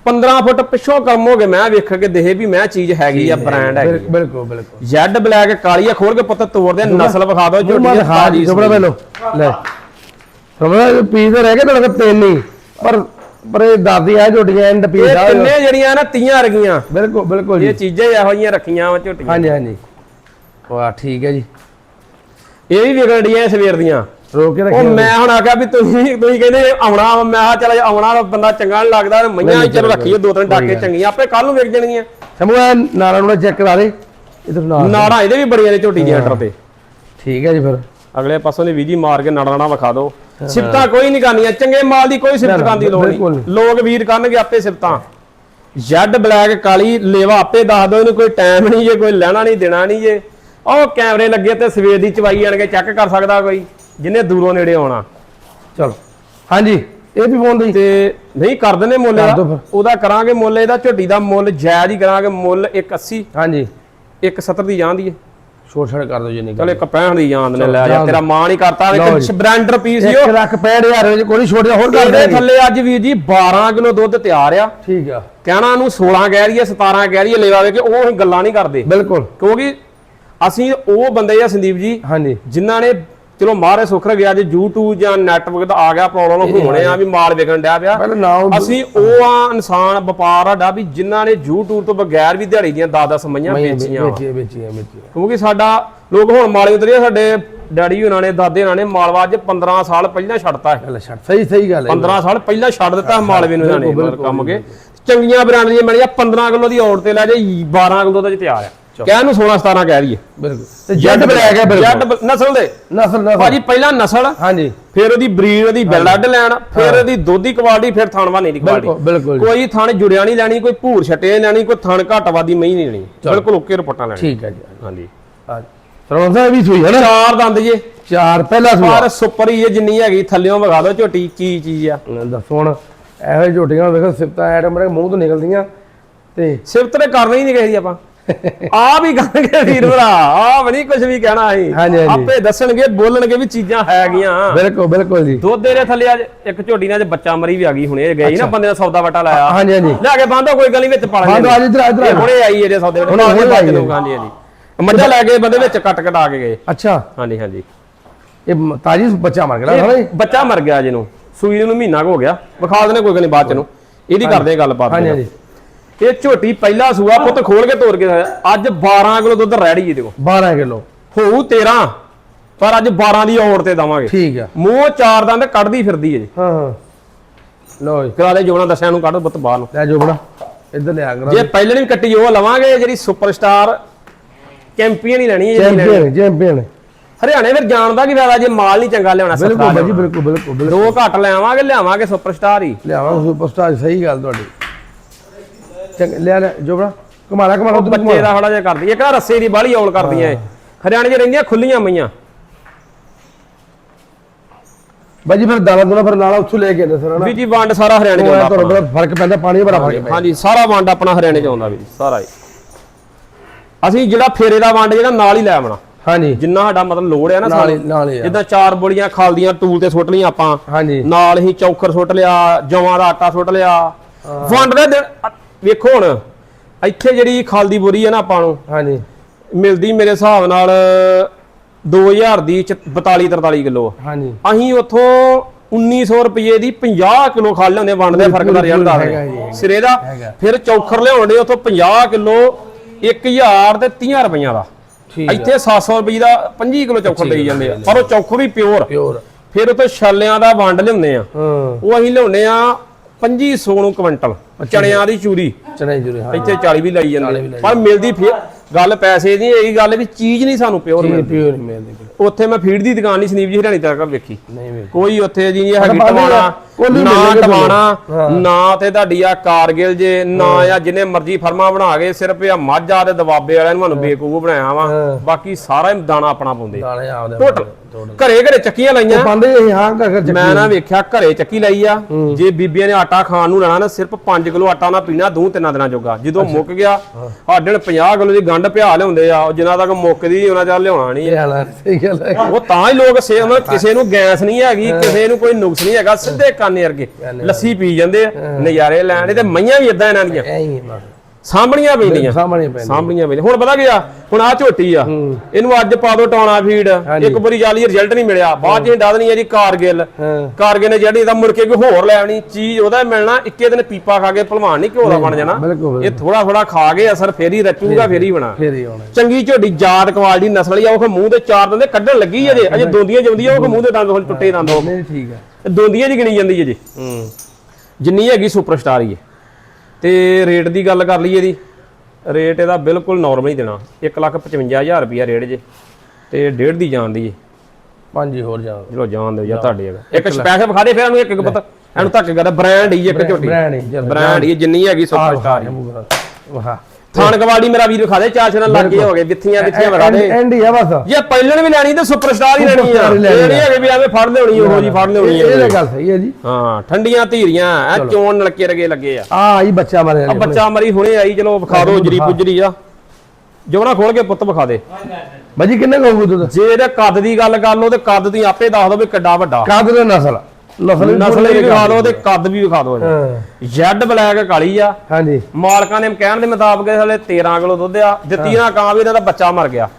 B: 15 ਫੁੱਟ ਪਿੱਛੋਂ ਕੰਮ ਹੋ ਮੈਂ ਵੇਖ ਕੇ ਦੇਹੇ ਵੀ ਮੈਂ ਚੀਜ਼ ਹੈਗੀ ਆ ਬ੍ਰਾਂਡ ਹੈਗੀ
A: ਬਿਲ- ਬਿਲਕੁਲ ਬਿਲਕੁਲ
B: ਜੈਡ ਬਲੈਕ ਕਾਲੀ ਆ ਖੋਲ ਕੇ ਪੁੱਤ ਤੋੜਦੇ ਨਸਲ ਵਿਖਾ
A: ਮੈਂ
B: ਝੋਟੀ
A: ਖਾ ਜੀ ਜੋਬੜਾ ਪਹਿਲੋ ਲੈ। ਇਹ ਪੀਸ ਰਹਿ ਗਏ ਤੁਹਾਡੇ ਕੋਲ ਤਿੰਨ ਹੀ ਪਰ ਪਰ ਇਹ ਦਾਦੀ ਆ ਝੋਟੀਆਂ ਐਂਡ ਪੀਸ ਆ।
B: ਤਿੰਨੇ ਜਿਹੜੀਆਂ ਨਾ ਤੀਆਂ ਰਗੀਆਂ।
A: ਬਿਲਕੁਲ ਬਿਲਕੁਲ
B: ਇਹ ਚੀਜ਼ਾਂ ਹੀ ਇਹੋ ਜਿਹੀਆਂ ਰੱਖੀਆਂ ਵਾ ਝੋਟੀਆਂ।
A: ਹਾਂਜੀ ਹਾਂਜੀ। ਵਾਹ ਠੀਕ ਹੈ ਜੀ।
B: ਇਹ ਵੀ ਵਿਗੜ ਡੀਆਂ ਸਵੇਰ ਦੀਆਂ।
A: ਰੋਕ ਕੇ
B: ਉਹ
A: ਰੱਖਿਓ
B: ਮੈਂ ਹੁਣ ਆਖਿਆ ਵੀ ਤੁਸੀਂ ਤੁਸੀਂ ਕਹਿੰਦੇ ਆਉਣਾ। ਮੈਂ ਆ ਚੱਲ ਆਉਣਾ ਬੰਦਾ ਚੰਗਾ ਨਹੀਂ ਲੱਗਦਾ ਮਈਆਂ ਚਲੋ ਰੱਖੀਏ ਦੋ ਤਿੰਨ ਡਾਕੇ ਚੰਗੀਆਂ ਆਪੇ ਕੱਲ ਨੂੰ ਵਿਕ ਜਾਣਗੀਆਂ।
A: ਸਮੂਹ ਨਾਰਾ ਨੂੰ ਚੈੱਕ ਕਰਾ ਦੇ ਇਧਰ ਨਾਲ।
B: ਨਾੜਾਂ ਇਹਦੇ ਵੀ ਬੜੀਆਂ ਨੇ ਝੋਟੀ ਦੀਆਂ ਅੰਡਰ ਤੇ।
A: ਠੀਕ ਹੈ ਜੀ ਫਿਰ।
B: ਅਗਲੇ ਪਾਸੋਂ ਦੀ ਵੀਜੀ ਮਾਰ ਕੇ ਨਾੜਾਂ ਨਾ ਵਿਖਾ ਦਿਓ। ਸਿਫਤਾਂ ਕੋਈ ਨਹੀਂ ਕਰਨੀਆਂ ਚੰਗੇ ਮਾਲ ਦੀ ਕੋਈ ਸਿਫਤ ਕਰਨ ਦੀ ਲੋੜ ਨਹੀਂ। ਲੋਕ ਵੀਰ ਕਰਨਗੇ ਆਪੇ ਸਿਫਤਾਂ। ਜੈਡ ਬਲੈਕ ਕਾਲੀ ਲੇਵਾ ਆਪੇ ਦੱਸ ਦਿਓ ਇਹਨੂੰ ਕੋਈ ਟਾਈਮ ਨਹੀਂ ਜੇ ਕੋਈ ਲੈਣਾ ਨਹੀਂ ਦੇਣਾ ਨਹੀਂ ਜੇ। ਉਹ ਕੈਮਰੇ ਲੱਗੇ ਤੇ ਸਵੇਰ ਦੀ ਚਵਾਈ ਆਣ ਕੇ ਚੈੱਕ ਕਰ ਸਕਦਾ ਕੋਈ। ਜਿਹਨੇ ਦੂਰੋਂ ਨੇੜੇ ਆਉਣਾ।
A: ਚਲੋ। ਹਾਂਜੀ। ਇਹ ਵੀ ਫੋਨ ਦੀ।
B: ਤੇ ਨਹੀਂ ਕਰ ਦਿੰਦੇ ਮੁੱਲ। ਉਹਦਾ ਕਰਾਂਗੇ ਮੁੱਲ ਇਹਦਾ ਝੋਟੀ ਦਾ ਮੁੱਲ ਜਾਇਜ਼ ਹੀ ਕਰਾਂਗੇ ਮੁੱਲ 180
A: ਹਾਂਜੀ।
B: 170 ਦੀ ਜਾਂਦੀ ਹੈ
A: ਛੋਟ ਛੜ ਕਰ ਦਿਓ ਜੀ
B: ਚਲ 165 ਦੀ ਜਾਂਦ ਨੇ ਲੈ ਜਾ ਤੇਰਾ ਮਾਂ ਨਹੀਂ ਕਰਤਾ ਇੱਕ। ਬ੍ਰਾਂਡਰ ਪੀਸ ਹੀ
A: 1 ਲੱਖ 65000 ਵਿੱਚ ਕੋਈ ਛੋਟ ਹੋਰ ਕਰ ਦੇਣਗੇ
B: ਥੱਲੇ ਅੱਜ ਵੀਰ ਜੀ 12 ਕਿਲੋ ਦੁੱਧ ਤਿਆਰ ਆ।
A: ਠੀਕ ਆ।
B: ਕਹਿਣਾ ਨੂੰ 16 ਕਹਿ ਰਹੀ ਹੈ 17 ਕਹਿ ਰਹੀ ਹੈ ਲੈਵਾ ਵੇ ਕਿ ਉਹ ਅਸੀਂ ਗੱਲਾਂ ਨਹੀਂ ਕਰਦੇ।
A: ਬਿਲਕੁਲ।
B: ਕਿਉਂਕਿ ਅਸੀਂ ਉਹ ਬੰਦੇ ਆ ਸੰਦੀਪ ਜੀ
A: ਹਾਂਜੀ।
B: ਜਿਨ੍ਹਾਂ ਨੇ ਚਲੋ ਮਾਰੇ ਸੁੱਖ ਰਗਿਆ ਅੱਜ YouTube ਜਾਂ ਨੈਟਵਰਕ ਦਾ ਆ ਗਿਆ ਪ੍ਰੋਬਲਮ ਹੋਣੇ ਆ ਵੀ ਮਾਲ ਵਿਕਣ ਡਿਆ ਪਿਆ। ਅਸੀਂ ਉਹ ਆ ਇਨਸਾਨ ਵਪਾਰ ਸਾਡਾ ਵੀ ਜਿਨ੍ਹਾਂ ਨੇ YouTube ਤੋਂ ਬਗੈਰ ਵੀ ਦਿਹਾੜੀ ਦੀਆਂ 10-10 ਸਮਈਆਂ ਵੇਚੀਆਂ ਕਿਉਂਕਿ ਸਾਡਾ ਲੋਕ ਹੁਣ ਮਾਲੇ ਉਤਰੇ ਸਾਡੇ ਡੈਡੀ ਉਹਨਾਂ ਨੇ ਦਾਦੇ ਉਹਨਾਂ ਨੇ ਮਾਲਵਾ ਅੱਜ 15 ਸਾਲ ਪਹਿਲਾਂ ਛੱਡਤਾ ਹੈ।
A: ਸਹੀ ਸਹੀ ਗੱਲ ਹੈ
B: 15 ਸਾਲ ਪਹਿਲਾਂ ਛੱਡ ਦਿੱਤਾ ਮਾਲਵੇ ਨੂੰ ਇਹਨਾਂ ਨੇ ਕੰਮ ਕੇ। ਚੰਗੀਆਂ ਬ੍ਰਾਂਡ ਦੀਆਂ ਮਿਲੀਆਂ 15 ਕਿਲੋ ਦੀ ਔੜ ਤੇ ਲੈ ਜੇ 12 ਕਿਲੋ ਦਾ ਚ ਤਿਆਰ ਆ ਕਹਿ ਨੂੰ 16 17 ਕਹਿ ਰਹੀਏ
A: ਬਿਲਕੁਲ। ਤੇ ਜੈਡ ਬਲੈਕ ਹੈ ਬਿਲਕੁਲ।
B: ਜੱਟ ਬ- ਨਸਲ ਦੇ।
A: ਨਸਲ ਨਸਲ।
B: ਭਾਜੀ ਪਹਿਲਾਂ ਨਸਲ
A: ਹਾਂਜੀ।
B: ਫਿਰ ਉਹਦੀ ਬਰੀਡ ਉਹਦੀ ਬਲੱਡ ਲੈਣ ਫਿਰ ਉਹਦੀ ਦੋਧੀ ਕੁਆਲਿਟੀ ਫਿਰ ਥਣਵਾਨੀ ਦੀ ਕੁਆਲਿਟੀ
A: ਬਿਲਕੁਲ।
B: ਕੋਈ ਥਣ ਜੁੜਿਆ ਨਹੀਂ ਲੈਣੀ ਕੋਈ ਭੂਰ ਛੱਟੇ ਨਹੀਂ ਲੈਣੀ ਕੋਈ ਥਣ ਘਾਟਵਾਦੀ ਮਹੀਂ ਨਹੀਂ ਲੈਣੀ। ਬਿਲਕੁਲ ਓਕੇ ਰਿਪੋਰਟਾਂ ਲੈਣੀ
A: ਠੀਕ ਹੈ ਜੀ।
B: ਹਾਂਜੀ।
A: ਸਰਵਨ ਸਾਹਿਬ ਵੀ ਸੂਈ ਹੈ ਨਾ?
B: ਚਾਰ ਦੰਦ ਜੇ।
A: ਚਾਰ ਪਹਿਲਾ ਸੂਆ।
B: ਪਰ ਸੁਪਰ ਹੀ ਹੈ ਜਿੰਨੀ ਹੈਗੀ ਥੱਲਿਓਂ ਵਿਖਾ ਦਿਓ ਝੋਟੀ ਕੀ ਚੀਜ਼ ਆ।
A: ਦੱਸੋ ਹੁਣ ਇਹੋ ਝੋਟੀਆਂ ਵੇਖੋ ਸਿਫਤਾਂ ਐਟਮ ਮੂੰਹ ਤੋਂ ਨਿਕਲਦੀਆਂ ਤੇ
B: ਸਿਫਤ ਤੇ ਕਰਨਾ ਹੀ ਨਹੀਂ ਕਿਸੇ ਦੀ ਆਪਾਂ। ਆ ਵੀ ਕਹਾਂਗੇ ਵੀਰ ਭਰਾ ਆ ਨਹੀਂ ਕੁਝ ਵੀ ਕਹਿਣਾ ਅਸੀਂ। ਆਪੇ ਦੱਸਣਗੇ ਬੋਲਣਗੇ ਵੀ ਚੀਜ਼ਾਂ ਹੈਗੀਆਂ
A: ਬਿਲਕੁਲ ਬਿਲਕੁਲ ਜੀ।
B: ਦੁੱਧ ਦੇ ਥੱਲੇ ਅੱਜ ਇੱਕ ਝੋਟੀ ਨਾਲ ਬੱਚਾ ਮਰੀ ਵੀ ਆ ਗਈ ਹੁਣੇ ਗਈ ਨਾ ਬੰਦੇ ਦਾ ਸੌਦਾ ਵਟਾ ਲਾਇਆ।
A: ਹਾਂਜੀ ਹਾਂਜੀ।
B: ਲੈ ਕੇ ਬੰਦੋ ਕੋਈ ਗੱਲ ਵਿੱਚ ਪਾ
A: ਬੰਦੋ ਅੱਜ ਇੱਧਰ ਇੱਧਰ
B: ਹੁਣੇ ਆਈ ਇਹਦੇ ਸੌਦੇ ਵਿੱਚ
A: ਹੁਣੇ- ਹੁਣੇ ਹੈ।
B: ਲੋਕ, ਹਾਂਜੀ ਹਾਂਜੀ। ਮੱਝਾਂ ਲੈ ਕੇ ਬੰਦੇ ਵਿੱਚ ਕੱਟ ਕਟਾ ਕੇ ਗਏ।
A: ਅੱਛਾ।
B: ਹਾਂਜੀ ਹਾਂਜੀ।
A: ਇਹ ਤਾਜੀ ਬੱਚਾ ਮਰ ਗਿਆ ਨਾ
B: ਬੱਚਾ ਮਰ ਗਿਆ ਜਿਹਨੂੰ ਸੂਈ ਨੂੰ ਮਹੀਨਾ ਕੁ ਹੋ ਗਿਆ। ਵਿਖਾ ਦਨੇ ਕੋਈ ਗੱਲ ਨਹੀਂ ਬਾਅਦ ਚ ਨੂੰ ਇਹਦੀ ਕਰਦੇ ਆ ਗੱਲਬਾਤ।
A: ਹਾਂਜੀ ਹਾਂਜੀ।
B: ਇਹ ਝੋਟੀ ਪਹਿਲਾ ਸੂਆ ਪੁੱਤ ਖੋਲ ਕੇ ਤੋੜ ਕੇ। ਅੱਜ 12 ਕਿਲੋ ਦੁੱਧ ਰੈਡੀ ਇਹਦੇ ਕੋਲ
A: 12 ਕਿਲੋ।
B: ਹੋਊ 13 ਪਰ ਅੱਜ 12 ਦੀ ਔੜ ਤੇ ਦਵਾਂਗੇ।
A: ਠੀਕ ਆ।
B: ਮੂੰਹ ਚਾਰ ਦੰਦ ਕੱਢਦੀ ਫਿਰਦੀ ਹੈ ਜੀ।
A: ਹਾਂ ਹਾਂ। ਲੋ ਜੀ।
B: ਕਰਾ ਦੇ ਜੋਣਾ ਦੱਸਿਆ ਨੂੰ ਕੱਢ ਪੁੱਤ ਬਾਹਰ ਨੂੰ।
A: ਲੈ ਜੋ ਬਣਾ। ਇੱਧਰ ਲਿਆ ਕਰਾ
B: ਜੇ ਪਹਿਲੇ ਨਹੀਂ ਕੱਟੀ ਉਹ ਲਵਾਂਗੇ ਜਿਹੜੀ ਸੁਪਰਸਟਾਰ ਚੈਂਪੀਅਨ ਹੀ ਲੈਣੀ ਹੈ
A: ਚੈਂਪੀਅਨ ਚੈਂਪੀਅਨ।
B: ਹਰਿਆਣੇ ਫਿਰ ਜਾਣਦਾ ਕੀ ਫਾਇਦਾ ਜੇ ਮਾਲ ਨਹੀਂ ਚੰਗਾ ਲਿਆਉਣਾ
A: ਬਿਲਕੁਲ ਬਾਜੀ। ਬਿਲਕੁਲ ਬਿਲਕੁਲ
B: ਦੋ ਘੱਟ ਲਿਆਵਾਂਗੇ ਲਿਆਵਾਂਗੇ ਸੁਪਰਸਟਾਰ ਹੀ।
A: ਲਿਆਵਾਂ ਸੁਪਰਸਟਾਰ ਸਹੀ ਗੱਲ ਤੁਹਾਡੀ। ਚੰਗ ਲੈ ਜੋ ਬਣਾ ਕਮਾਲਾ ਕਮਾਲਾ ਤੂੰ
B: ਬੱਚੇ ਦਾ ਥੋੜਾ ਜਿਹਾ ਕਰਦੀ ਇੱਕ ਆ ਰੱਸੇ ਦੀ ਬਾਹਲੀ ਔਲ ਕਰਦੀਆਂ ਇਹ ਹਰਿਆਣੇ 'ਚ ਰਹਿੰਦੀਆਂ ਖੁੱਲੀਆਂ ਮਈਆਂ
A: ਬਾਜੀ ਫਿਰ ਦਾਣਾ ਦੁਣਾ ਫਿਰ ਨਾਲ ਉੱਥੋਂ ਲੈ ਕੇ ਆਉਂਦੇ ਸਰ ਹਨਾ?
B: ਵੀ ਜੀ ਵੰਡ ਸਾਰਾ ਹਰਿਆਣੇ 'ਚ ਆਉਂਦਾ
A: ਤੁਹਾਨੂੰ। ਬੜਾ ਫ਼ਰਕ ਪੈਂਦਾ ਪਾਣੀ ਬੜਾ ਫ਼ਰਕ ਪੈਂਦਾ।
B: ਹਾਂਜੀ ਸਾਰਾ ਵੰਡ ਆਪਣਾ ਹਰਿਆਣੇ 'ਚ ਆਉਂਦਾ ਵੀ ਸਾਰਾ ਹੀ। ਅਸੀਂ ਜਿਹੜਾ ਫੇਰੇ ਦਾ ਵੰਡ ਜਿਹੜਾ ਨਾਲ ਹੀ ਲੈ ਆਉਣਾ
A: ਹਾਂਜੀ।
B: ਜਿੰਨਾ ਸਾਡਾ ਮਤਲਬ ਲੋੜ ਹੈ ਨਾ
A: ਆ।
B: ਜਿੱਦਾਂ ਚਾਰ ਬੋਲੀਆਂ ਖਾਲਦੀਆਂ ਟੂਲ ਤੇ ਸੁੱਟ ਲਈਆਂ ਆਪਾਂ।
A: ਹਾਂਜੀ।
B: ਨਾਲ ਹੀ ਚੌਖਰ ਸੁੱਟ ਲਿਆ ਜਵਾਂ ਦਾ ਆਟਾ ਸੁੱਟ ਲਿਆ। ਵੰਡ ਦੇ ਦਿਨ ਵੇਖੋ ਹੁਣ ਇੱਥੇ ਜਿਹੜੀ ਖਾਲਦੀ ਬੋਰੀ ਹੈ ਨਾ ਆਪਾਂ ਨੂੰ
A: ਹਾਂਜੀ।
B: ਮਿਲਦੀ ਮੇਰੇ ਹਿਸਾਬ ਨਾਲ 2000 ਦੀ 42 43 ਕਿਲੋ
A: ਹਾਂਜੀ।
B: ਅਸੀਂ ਉੱਥੋਂ 1900 ਰੁਪਏ ਦੀ 50 ਕਿਲੋ ਖਾ ਲਿਆਉਂਦੇ ਵੰਡ ਦੇ ਫ਼ਰਕ ਦਾ ਰਿਜ਼ਲਟ ਦੱਸਦੇ
A: ਹੈਗਾ।
B: ਸਿਰੇ ਦਾ। ਫਿਰ ਚੌਖਰ ਲਿਆਉਂਦੇ ਉੱਥੋਂ 50 ਕਿਲੋ 1000 ਤੇ 30 ਰੁਪਈਆਂ ਦਾ। ਇੱਥੇ 700 ਰੁਪਏ ਦਾ 25 ਕਿਲੋ ਚੌਖਰ ਦੇਈ ਜਾਂਦੇ ਆ ਪਰ ਉਹ ਚੌਖਰ ਵੀ ਪਿਓਰ।
A: ਪਿਓਰ।
B: ਫਿਰ ਉੱਥੇ ਛਾਲਿਆਂ ਦਾ ਵੰਡ ਲਿਆਉਂਦੇ ਆ ਉਹ ਅਸੀਂ ਲਿਆਉਂਦੇ ਆ 2500 ਨੂੰ ਕੁਇੰਟਲ ਚਣਿਆਂ ਦੀ ਚੂਰੀ।
A: ਚਨਾਈ ਜੁਰੇ ਹਾਂ।
B: ਇੱਥੇ 40 ਵੀ ਲਾਈ ਜਾਂਦੇ। ਪਰ ਮਿਲਦੀ ਫਿਰ ਗੱਲ ਪੈਸੇ ਦੀ ਇਹ ਗੱਲ ਵੀ ਚੀਜ਼ ਨਹੀਂ ਸਾਨੂੰ ਪਿਓਰ ਮਿਲਦੀ।
A: ਪਿਓਰ ਨਹੀਂ ਮਿਲਦੀ।
B: ਉੱਥੇ ਮੈਂ ਫੀਡ ਦੀ ਦੁਕਾਨ ਨਹੀਂ ਸੰਦੀਪ ਜੀ ਹਰਿਆਣੀ ਤੱਕ ਵੇਖੀ।
A: ਨਹੀਂ
B: ਕੋਈ ਉੱਥੇ ਜੀ ਇਹ ਹੈਗੀ
A: ਕੋਲੀ
B: ਨਾ
A: ਤੁਹਾਨੂੰ।
B: ਟਵਾਣਾ। ਨਾ ਤੇ ਤੁਹਾਡੀ ਆ ਕਾਰਗਿਲ ਜੇ ਨਾ ਆ ਜਿੰਨੇ ਮਰਜ਼ੀ ਫਰਮਾ ਬਣਾ ਕੇ ਸਿਰਫ ਇਹ ਮਾਝਾ ਤੇ ਦਬਾਬੇ ਵਾਲਿਆਂ ਨੂੰ ਸਾਨੂੰ ਬੇਕੂਫ ਬਣਾਇਆ ਵਾ। ਬਾਕੀ ਸਾਰਾ ਹੀ ਦਾਣਾ ਆਪਣਾ ਪਾਉਂਦੇ
A: ਦਾਣੇ ਆਪਦੇ
B: ਟੋਟਲ ਘਰੇ ਘਰੇ ਚੱਕੀਆਂ ਲਾਈਆਂ।
A: ਪਾਉਂਦੇ ਇਹ ਹਾਂ ਘਰ ਘਰ ਚੱਕੀ
B: ਮੈਂ ਨਾ ਵੇਖਿਆ ਘਰੇ ਚੱਕੀ ਲਈ ਆ। ਜੇ ਬੀਬੀਆਂ ਨੇ ਆਟਾ ਖਾਣ ਨੂੰ ਲੈਣਾ ਨਾ ਸਿਰਫ 5 ਕਿਲੋ ਆਟਾ ਨਾ ਪੀਣਾ ਦੋ ਤਿੰਨਾਂ ਦਿਨਾਂ ਜੋਗਾ। ਜਦੋਂ ਮੁੱਕ ਗਿਆ ਸਾਡੇ ਨਾਲ 50 ਕਿਲੋ ਦੀ ਗੰਢ ਪਿਆ ਲਿਆਉਂਦੇ ਆ ਜਿੰਨਾ ਤੱਕ ਮੁੱਕਦੀ ਉਹਨਾਂ ਚਿਰ ਲਿਆਉਣਾ ਨਹੀਂ
A: ਗੱਲ ਹੈ
B: ਉਹ ਤਾਂ ਹੀ ਲੋਕ ਸੇ ਮਤਲਬ ਕਿਸੇ ਨੂੰ ਗੈਸ ਨਹੀਂ ਹੈਗੀ ਕਿਸੇ ਨੂੰ ਕੋਈ ਨੁਕਸ ਨਹੀਂ ਹੈਗਾ ਸਿੱਧੇ ਕਾਨੇ ਵਰਗੇ ਲੱਸੀ ਪੀ ਜਾਂਦੇ ਆ ਨਜ਼ਾਰੇ ਲੈਣੇ ਤੇ ਮਈਆਂ ਵੀ ਇਦਾਂ ਇਹਨਾਂ ਦੀਆਂ।
A: ਐਂ ਹੀ
B: ਸਾਂਭਣੀਆਂ ਪੈਂਦੀਆਂ।
A: ਸਾਹਮਣੇ ਪੈਂਦੇ
B: ਸਾਂਭਣੀਆਂ ਪੈਂਦੀਆਂ। ਹੁਣ ਪਤਾ ਕੀ ਆ? ਹੁਣ ਆ ਝੋਟੀ ਆ। ਇਹਨੂੰ ਅੱਜ ਪਾ ਦੋ ਟਾਉਣਾ ਫੀਡ ਇੱਕ ਵਾਰੀ ਜਾਲੀ ਰਿਜ਼ਲਟ ਨਹੀਂ ਮਿਲਿਆ। ਬਾਅਦ ਚ ਨਹੀਂ ਆ ਜੀ ਕਾਰਗਿਲ।
A: ਹਾਂ।
B: ਕਾਰਗਿਲ ਨੇ ਜਿਹੜੀ ਇਹਦਾ ਮੁੜ ਕੇ ਕੋਈ ਹੋਰ ਲੈਣੀ ਚੀਜ਼ ਉਹਦਾ ਮਿਲਣਾ ਇੱਕੇ ਦਿਨ ਪੀਪਾ ਖਾ ਕੇ ਭਲਵਾਨ ਨਹੀਂ ਦਾ ਬਣ ਜਾਣਾ। ਇਹ ਥੋੜਾ ਥੋੜਾ ਖਾ ਕੇ ਅਸਰ ਫੇਰ ਹੀ ਰਚੂਗਾ ਫੇਰ ਹੀ ਬਣਾ।
A: ਹੀ
B: ਚੰਗੀ ਝੋਟੀ ਜਾਤ ਕੁਆਲਿਟੀ ਨਸਲ ਵਾਲੀ ਆ ਉਹ ਮੂੰਹ ਦੇ ਚਾਰ ਦੰਦੇ ਕੱਢਣ ਲੱਗੀ ਅਜੇ ਅਜੇ ਦੋਂਦੀਆਂ ਜੰਦੀਆਂ ਉਹ ਮੂੰਹ ਦੇ ਦੰਦ ਹੁਣ ਟੁੱਟੇ ਦੰਦ ਉਹ
A: ਨਹੀਂ ਠੀਕ ਹੈ
B: ਦੋਂਦੀਆਂ ਜੀ ਗਿਣੀ ਜਾਂਦੀ
A: ਹੂੰ।
B: ਜਿੰਨੀ ਹੈਗੀ ਸੁਪਰਸਟਾਰ ਹੀ ਹੈ। ਤੇ ਰੇਟ ਦੀ ਗੱਲ ਕਰ ਲਈਏ ਇਹਦੀ ਰੇਟ ਇਹਦਾ ਬਿਲਕੁਲ ਨਾਰਮਲ ਹੀ ਦੇਣਾ। 155000 ਰੁਪਿਆ ਰੇਟ ਜੇ ਤੇ ਡੇਢ ਦੀ ਜਾਣ ਦੀ ਜੀ।
A: ਪੰਜ ਹੋਰ ਜਾਓ
B: ਚਲੋ ਜਾਣ ਦਿਓ ਜਾਂ ਤੁਹਾਡੀ ਹੈਗਾ। ਇੱਕ ਸਪੈਸ਼ਲ ਵਿਖਾ ਦੇ ਫਿਰ ਇਹਨੂੰ ਇੱਕ ਇੱਕ ਪਤਾ। ਇਹਨੂੰ ਧੱਕ ਕਰਦਾ ਬ੍ਰਾਂਡ ਹੀ ਇੱਕ ਝੋਟੀ।
A: ਬ੍ਰਾਂਡ ਹੀ
B: ਬ੍ਰਾਂਡ ਹੀ ਜਿੰਨੀ ਹੈਗੀ ਸੁਪਰਸਟਾਰ
A: ਵਾਹ
B: ਕਵਾੜੀ ਮੇਰਾ ਵੀਰ ਵਿਖਾ ਦੇ ਚਾਰ ਛਣ ਲੱਗ ਗਏ ਹੋ ਗਏ ਵਿੱਥੀਆਂ ਵਿੱਥੀਆਂ ਵੜਾ ਦੇ।
A: ਐਂਡ ਹੀ ਆ ਬਸ।
B: ਜੇ ਪਹਿਲਣ ਵੀ ਲੈਣੀ ਤਾਂ ਸੁਪਰਸਟਾਰ ਹੀ ਲੈਣੀ ਆ।
A: ਲੈਣੀ
B: ਇਹ ਨਹੀਂ ਹੈਗੇ ਵੀ ਐਵੇਂ ਫੜ ਲਿਆਉਣੀ ਉਹੋ ਜੀ ਫੜ ਲਿਆਉਣੀ
A: ਇਹ ਤਾਂ ਗੱਲ ਸਹੀ ਹੈ ਜੀ।
B: ਹਾਂ ਠੰਡੀਆਂ ਧੀਰੀਆਂ ਐ ਚੋਣ ਨਲਕੇ ਰਗੇ ਲੱਗੇ ਆ।
A: ਆ ਆਈ ਬੱਚਾ ਮਾਰੇ
B: ਆ ਬੱਚਾ ਮਰੀ ਹੁਣੇ ਆਈ ਚਲੋ ਵਿਖਾ ਦਿਓ ਜਰੀ ਪੁਜਰੀ ਆ। ਜੋਣਾ ਖੋਲ ਕੇ ਪੁੱਤ ਵਿਖਾ ਦੇ।
A: ਬਾਜੀ ਕਿੰਨੇ ਕਹੂਗਾ ਦੁੱਧ
B: ਜੇ ਇਹਦੇ ਕੱਦ ਦੀ ਗੱਲ ਕਰ ਲਓ ਤੇ ਕੱਦ ਤੁਸੀਂ ਆਪੇ ਦੱਸ ਦਿਓ ਵੀ ਕਿੱਡਾ ਵੱਡਾ।
A: ਕਾਦ ਦੇ ਨਸਲ। ਨਸਲ ਵੀ
B: ਵਿਖਾ ਦਿਓ ਤੇ ਕੱਦ ਵੀ ਵਿਖਾ ਦਿਓ
A: ਹਾਂ।
B: ਜੈਡ ਬਲੈਕ ਕਾਲੀ ਆ।
A: ਹਾਂਜੀ।
B: ਮਾਲਕਾਂ ਨੇ ਕਹਿਣ ਦੇ ਮੁਤਾਬਕ ਹਲੇ 13 ਕਿਲੋ ਦੁੱਧ ਆ। ਦਿੱਤੀ ਨਾ ਕਾਂ ਵੀ ਇਹਨਾਂ ਦਾ ਬੱਚਾ ਮਰ ਗਿਆ।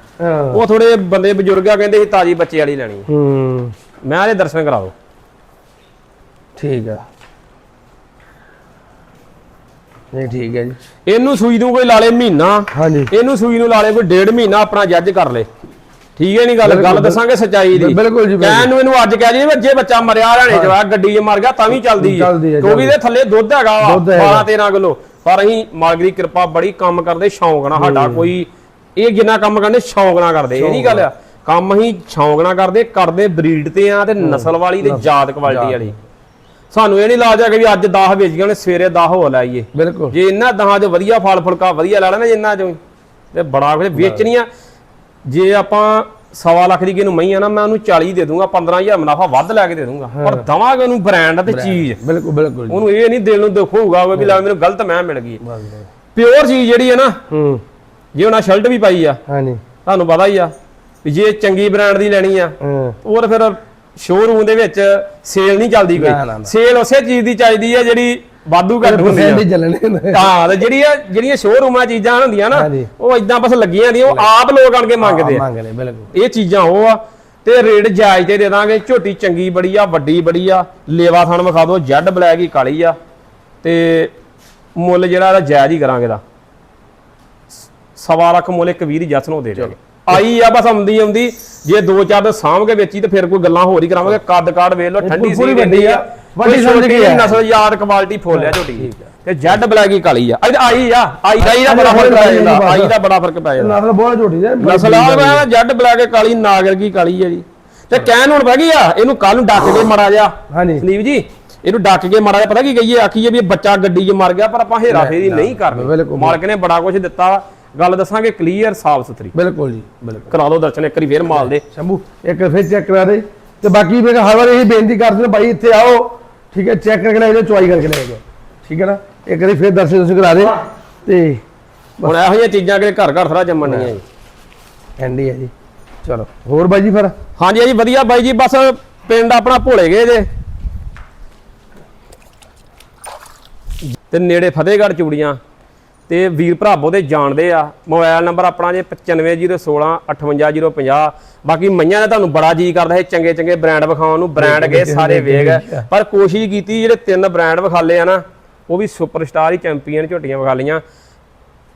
B: ਉਹ ਥੋੜੇ ਬੰਦੇ ਬਜ਼ੁਰਗ ਆ ਕਹਿੰਦੇ ਸੀ ਤਾਜੀ ਬੱਚੇ ਵਾਲੀ ਲੈਣੀ। ਆ।
A: ਹੂੰ।
B: ਮੈਂ ਇਹਦੇ ਦਰਸ਼ਨ ਕਰਾ ਦਿਓ।
A: ਠੀਕ ਹੈ ਨਹੀਂ ਠੀਕ ਹੈ ਜੀ।
B: ਇਹਨੂੰ ਸੂਈ ਨੂੰ ਕੋਈ ਲਾ ਲੇ ਮਹੀਨਾ।
A: ਹਾਂਜੀ।
B: ਇਹਨੂੰ ਸੂਈ ਨੂੰ ਲਾ ਲੇ ਕੋਈ ਡੇਢ ਮਹੀਨਾ ਆਪਣਾ ਜੱਜ ਕਰ ਲੇ। ਠੀਕ ਹੈ ਨਹੀਂ ਗੱਲ ਗੱਲ ਦੱਸਾਂਗੇ ਸੱਚਾਈ ਦੀ।
A: ਬਿਲਕੁਲ ਜੀ।
B: ਕਹਿਣ ਨੂੰ ਇਹਨੂੰ ਅੱਜ ਕਹਿ ਜੀ ਜੇ ਬੱਚਾ ਮਰਿਆ ਹਰਿਆਣੇ ਜਵਾ ਗੱਡੀ 'ਚ ਮਰ ਗਿਆ ਤਾਂ ਵੀ ਚੱਲਦੀ
A: ਹੈ,
B: ਕਿਉਂਕਿ ਇਹਦੇ ਥੱਲੇ ਦੁੱਧ ਹੈਗਾ ਵਾ
A: ਦੁੱਧ ਹੈਗਾ।
B: 12 13 ਕਿਲੋ। ਪਰ ਅਸੀਂ ਮਾਲਕ ਦੀ ਕਿਰਪਾ ਬੜੀ ਕੰਮ ਕਰਦੇ ਸ਼ੌਂਕ ਨਾਲ ਸਾਡਾ ਕੋਈ ਇਹ ਜਿੰਨਾ ਕੰਮ ਕਰਦੇ ਸ਼ੌਂਕ ਨਾਲ ਕਰਦੇ ਇਹ ਨਹੀਂ ਗੱਲ ਆ ਕੰਮ ਅਸੀਂ ਸ਼ੌਂਕ ਨਾਲ ਕਰਦੇ ਕਰਦੇ ਬਰੀਡ ਤੇ ਆ ਤੇ ਨਸਲ ਵਾਲੀ ਤੇ ਜਾਤ ਕੁਆਲਿਟੀ ਵਾਲੀ। ਸਾਨੂੰ ਇਹ ਨਹੀਂ ਲਾਜ ਹੈ ਕਿ ਵੀ ਅੱਜ 10 ਵੇਚ ਗਏ ਨੇ ਸਵੇਰੇ 10 ਹੋ ਲਾਈਏ
A: ਬਿਲਕੁਲ।
B: ਜੇ ਇਹਨਾਂ ਦਹਾਂ 'ਚ ਵਧੀਆ ਫਲ ਫੁਲਕਾ ਵਧੀਆ ਲੈ ਲੈਣਾ ਜਿੰਨਾ 'ਚੋਂ ਹੀ, ਤੇ ਬੜਾ ਕੁਝ ਵੇਚਣੀਆਂ ਜੇ ਆਪਾਂ ਸਵਾ ਲੱਖ ਦੀ ਕਿਨੂੰ ਮਈ ਆ ਨਾ ਮੈਂ ਉਹਨੂੰ 40 ਦੇ ਦੂੰਗਾ 15000 ਮੁਨਾਫਾ ਵੱਧ ਲੈ ਕੇ ਦੇ ਦੂੰਗਾ। ਪਰ ਦਵਾਂਗੇ ਉਹਨੂੰ ਬ੍ਰਾਂਡ ਤੇ ਚੀਜ਼।
A: ਬਿਲਕੁਲ ਬਿਲਕੁਲ
B: ਉਹਨੂੰ ਇਹ ਨਹੀਂ ਦਿਲ ਨੂੰ ਦੁੱਖ ਹੋਊਗਾ ਵੀ ਲੈ ਮੈਨੂੰ ਗਲਤ ਮੈਂ ਮਿਲ ਗਈ। ਪਿਓਰ ਚੀਜ਼ ਜਿਹੜੀ ਹੈ ਨਾ
A: ਹੂੰ।
B: ਜੇ ਉਹਨਾਂ ਸ਼ਰਟ ਵੀ ਪਾਈ ਆ
A: ਹਾਂਜੀ।
B: ਤੁਹਾਨੂੰ ਪਤਾ ਹੀ ਆ ਵੀ ਜੇ ਚੰਗੀ ਬ੍ਰਾਂਡ ਦੀ ਲੈਣੀ ਆ
A: ਹਾਂ।
B: ਉਹ ਫਿਰ ਸ਼ੋਰੂਮ ਦੇ ਵਿੱਚ ਸੇਲ ਨਹੀਂ ਚੱਲਦੀ ਕੋਈ। ਸੇਲ ਉਸੇ ਚੀਜ਼ ਦੀ ਚਾਹੀਦੀ ਹੈ ਜਿਹੜੀ ਵਾਧੂ ਘੱਟ ਹੁੰਦੀ ਆ।
A: ਪਰਸੈਂਟ ਹੀ ਚੱਲਣੇ ਨੇ।
B: ਹਾਂ ਤੇ ਜਿਹੜੀਆਂ ਜਿਹੜੀਆਂ ਸ਼ੋਰੂਮਾਂ ਚੀਜ਼ਾਂ ਹੁੰਦੀਆਂ ਨਾ। ਉਹ ਇਦਾਂ ਬਸ ਲੱਗੀਆਂ ਹੁੰਦੀਆਂ ਉਹ ਆਪ ਲੋਕ ਆਣ ਕੇ ਮੰਗਦੇ ਆ।
A: ਮੰਗਦੇ ਬਿਲਕੁਲ।
B: ਇਹ ਚੀਜ਼ਾਂ ਉਹ ਆ ਤੇ ਰੇਟ ਜਾਇਜ਼ ਤੇ ਦੇ ਦਾਂਗੇ ਝੋਟੀ ਚੰਗੀ ਬੜੀ ਆ ਵੱਡੀ ਬੜੀ ਆ ਲੇਵਾ ਥਣ ਵਿਖਾ ਦਿਓ ਜੈਡ ਬਲੈਕ ਹੀ ਕਾਲੀ ਆ ਤੇ ਮੁੱਲ ਜਿਹੜਾ ਇਹਦਾ ਜਾਇਜ਼ ਹੀ ਕਰਾਂਗੇ ਦਾ ਸਵਾ ਲੱਖ ਮੁੱਲ ਇੱਕ ਦੀ ਜੱਸ ਨੂੰ ਦੇ ਦੇਵਾਂਗੇ ਆਈ ਆ ਬਸ ਆਉਂਦੀ ਆਉਂਦੀ ਜੇ ਦੋ ਚਾਰ ਦਿਨ ਸਾਂਭ ਕੇ ਵੇਚੀ ਤੇ ਫਿਰ ਕੋਈ ਗੱਲਾਂ ਹੋਰ ਹੀ ਕਰਾਵਾਂਗੇ ਕੱਦ ਕਾੜ ਵੇਖ ਲਓ ਠੰਡੀ ਸੀ ਵੱਡੀ ਆ।
A: ਵੱਡੀ ਸਮਝ ਕੇ ਆ।
B: ਨਸਲ ਯਾਦ ਕੁਆਲਿਟੀ ਫੁੱਲ ਆ ਝੋਟੀ ਤੇ ਜੈਡ ਬਲੈਕ ਹੀ ਕਾਲੀ ਆ। ਇਹ ਆਈ ਆ ਆਈ ਦਾ ਬੜਾ ਫ਼ਰਕ ਪੈ ਜਾਂਦਾ ਆਈ ਦਾ ਬੜਾ ਫ਼ਰਕ ਪੈ ਜਾਂਦਾ।
A: ਨਸਲ ਬਹੁਤ ਝੋਟੀ ਦੇ
B: ਨਸਲ ਆ ਜੱਡ ਬਲੈਕ ਕਾਲੀ ਨਾਗਰ ਕੀ ਕਾਲੀ ਹੈ ਜੀ। ਤੇ ਕਹਿਣ ਹੁਣ ਪੈ ਗਈ ਆ ਇਹਨੂੰ ਕੱਲ ਨੂੰ ਡੱਕ ਕੇ ਮੜਾ ਜਾ
A: ਹਾਂਜੀ।
B: ਸੰਦੀਪ ਜੀ ਇਹਨੂੰ ਡੱਕ ਕੇ ਮੜਾ ਜਾ ਪਤਾ ਕੀ ਕਹੀਏ ਆਖੀਏ ਵੀ ਇਹ ਬੱਚਾ ਗੱਡੀ 'ਚ ਮਰ ਗਿਆ ਪਰ ਆਪਾਂ ਹੇਰਾ ਫੇਰੀ ਨਹੀਂ ਕਰਨੀ। ਮਾਲਕ ਨੇ ਬੜਾ ਕੁਝ ਦਿੱਤਾ। ਗੱਲ ਦੱਸਾਂਗੇ ਕਲੀਅਰ ਸਾਫ਼ ਸੁਥਰੀ।
A: ਬਿਲਕੁਲ ਜੀ ਬਿਲਕੁਲ।
B: ਕਰਾ ਲਓ ਦਰਸ਼ਨ ਇੱਕ ਵਾਰੀ ਫੇਰ ਮਾਲ ਦੇ
A: ਸ਼ੰਭੂ ਇੱਕ ਫਿਰ ਚੈੱਕ ਕਰਾ ਦੇ। ਤੇ ਬਾਕੀ ਮੈਂ ਹਰ ਵਾਰ ਇਹੀ ਬੇਨਤੀ ਕਰਦੇ ਨੇ ਭਾਈ ਇੱਥੇ ਆਓ ਠੀਕ ਹੈ ਚੈੱਕ ਕਰਕੇ ਲੈ ਜਾਓ ਚੁਆਈ ਕਰਕੇ ਲੈ ਜਾਓ ਠੀਕ ਹੈ ਨਾ? ਇੱਕ ਵਾਰੀ ਫਿਰ ਦਰਸ਼ਨ ਤੁਸੀਂ ਕਰਾ ਦੇ ਤੇ
B: ਹੁਣ ਇਹੋ ਜਿਹੀਆਂ ਚੀਜ਼ਾਂ ਕਿ ਘਰ ਘਰ ਥਰਾ ਜੰਮਣੀਆਂ ਜੀ।
A: ਐਂਡੀ ਹੈ ਜੀ। ਚਲੋ ਹੋਰ ਬਾਈ ਜੀ ਫਿਰ?
B: ਹਾਂਜੀ ਜੀ ਵਧੀਆ ਬਾਈ ਜੀ ਬਸ ਪਿੰਡ ਆਪਣਾ ਭੋਲੇ ਗਏ ਜੇ। ਤੇ ਨੇੜੇ ਫਤਿਹਗੜ੍ਹ ਚੂੜੀਆਂ। ਤੇ ਵੀਰ ਭਰਾ ਬਹੁਤੇ ਜਾਣਦੇ ਆ। ਮੋਬਾਈਲ ਨੰਬਰ ਆਪਣਾ ਜੇ 9501 58050 ਬਾਕੀ ਮਈਆਂ ਨੇ ਤੁਹਾਨੂੰ ਬੜਾ ਜੀ ਕਰਦਾ ਹੈ ਚੰਗੇ ਚੰਗੇ ਬ੍ਰਾਂਡ ਵਿਖਾਉਣ ਨੂੰ। ਬ੍ਰਾਂਡ ਗਏ ਸਾਰੇ ਵੇਗ ਪਰ ਕੋਸ਼ਿਸ਼ ਕੀਤੀ ਜਿਹੜੇ ਤਿੰਨ ਬ੍ਰਾਂਡ ਵਿਖਾਲੇ ਆ ਨਾ ਉਹ ਵੀ ਸੁਪਰਸਟਾਰ ਹੀ ਚੈਂਪੀਅਨ ਝੋਟੀਆਂ ਵਿਖਾ ਲਈਆਂ।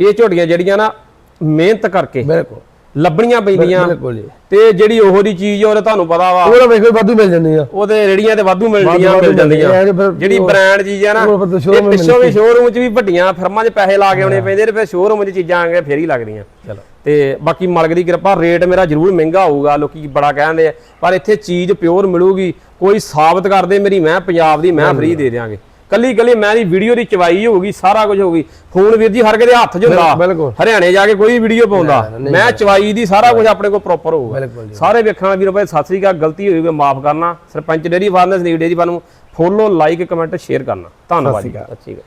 B: ਇਹ ਝੋਟੀਆਂ ਜਿਹੜੀਆਂ ਨਾ ਮਿਹਨਤ ਕਰਕੇ
A: ਬਿਲਕੁਲ।
B: ਲੱਭਣੀਆਂ ਪੈਂਦੀਆਂ।
A: ਬਿਲਕੁਲ ਜੀ।
B: ਤੇ ਜਿਹੜੀ ਉਹੋ ਦੀ ਚੀਜ਼ ਆ ਉਹ ਤਾਂ ਤੁਹਾਨੂੰ ਪਤਾ ਵਾ।
A: ਉਹਦਾ ਵੇਖੋ ਵਾਧੂ ਮਿਲ ਜਾਂਦੀ ਆ।
B: ਉਹਦੇ ਰੇੜੀਆਂ ਤੇ ਵਾਧੂ ਮਿਲਦੀਆਂ ਮਿਲ ਜਾਂਦੀਆਂ। ਜਿਹੜੀ ਬ੍ਰਾਂਡ ਚੀਜ਼ ਆ ਨਾ ਇਹ ਪਿੱਛੋਂ ਵੀ ਸ਼ੋਰੂਮ 'ਚ ਵੀ ਵੱਡੀਆਂ ਫਰਮਾਂ 'ਚ ਪੈਸੇ ਲਾ ਕੇ ਆਉਣੇ ਪੈਂਦੇ ਤੇ ਫਿਰ ਸ਼ੋਰੂਮ 'ਚ ਚੀਜ਼ਾਂ ਆ ਕੇ ਫੇਰ ਹੀ ਲੱਗਦੀਆਂ।
A: ਚਲੋ।
B: ਤੇ ਬਾਕੀ ਮਾਲਕ ਦੀ ਕਿਰਪਾ ਰੇਟ ਮੇਰਾ ਜ਼ਰੂਰ ਮਹਿੰਗਾ ਹੋਊਗਾ ਲੋਕੀ ਬੜਾ ਕਹਿੰਦੇ ਆ। ਪਰ ਇੱਥੇ ਚੀਜ਼ ਪਿਓਰ ਮਿਲੂਗੀ ਕੋਈ ਸਾਬਤ ਕਰਦੇ ਮੇਰੀ ਮੈਂ ਪੰਜਾਬ ਦੀ ਮੈਂ ਫ੍ਰੀ ਦੇ ਦਿਆਂਗੇ। ਕੱਲੀ ਕੱਲੀ ਮੈਂ ਦੀ ਵੀਡੀਓ ਦੀ ਚਵਾਈ ਹੋਊਗੀ ਸਾਰਾ ਕੁਝ ਹੋਊਗੀ। ਫੋਨ ਵੀਰ ਜੀ ਹਰ ਕਿਤੇ ਹੱਥ 'ਚ ਹੁੰਦਾ। ਹਰਿਆਣੇ ਜਾ ਕੇ ਕੋਈ ਵੀਡੀਓ ਪਾਉਂਦਾ। ਮੈਂ ਚਵਾਈ ਦੀ ਸਾਰਾ ਕੁਝ ਆਪਣੇ ਕੋਲ ਪ੍ਰੋਪਰ ਹੋਊਗਾ। ਸਾਰੇ ਵੇਖਣ ਵੀਰ ਭਾਈ ਸਤਿ ਸ੍ਰੀ ਅਕਾਲ। ਗਲਤੀ ਹੋਈ ਕੋਈ ਮਾਫ ਕਰਨਾ। ਸਰਪੰਚ ਡੇਰੀ ਫਾਰਮ ਦੇ Sandeep dairy farm follow like comment share ਕਰਨਾ। ਧੰਨਵਾਦ ਜੀ। ਸਤਿ ਸ੍ਰੀ ਅਕਾਲ।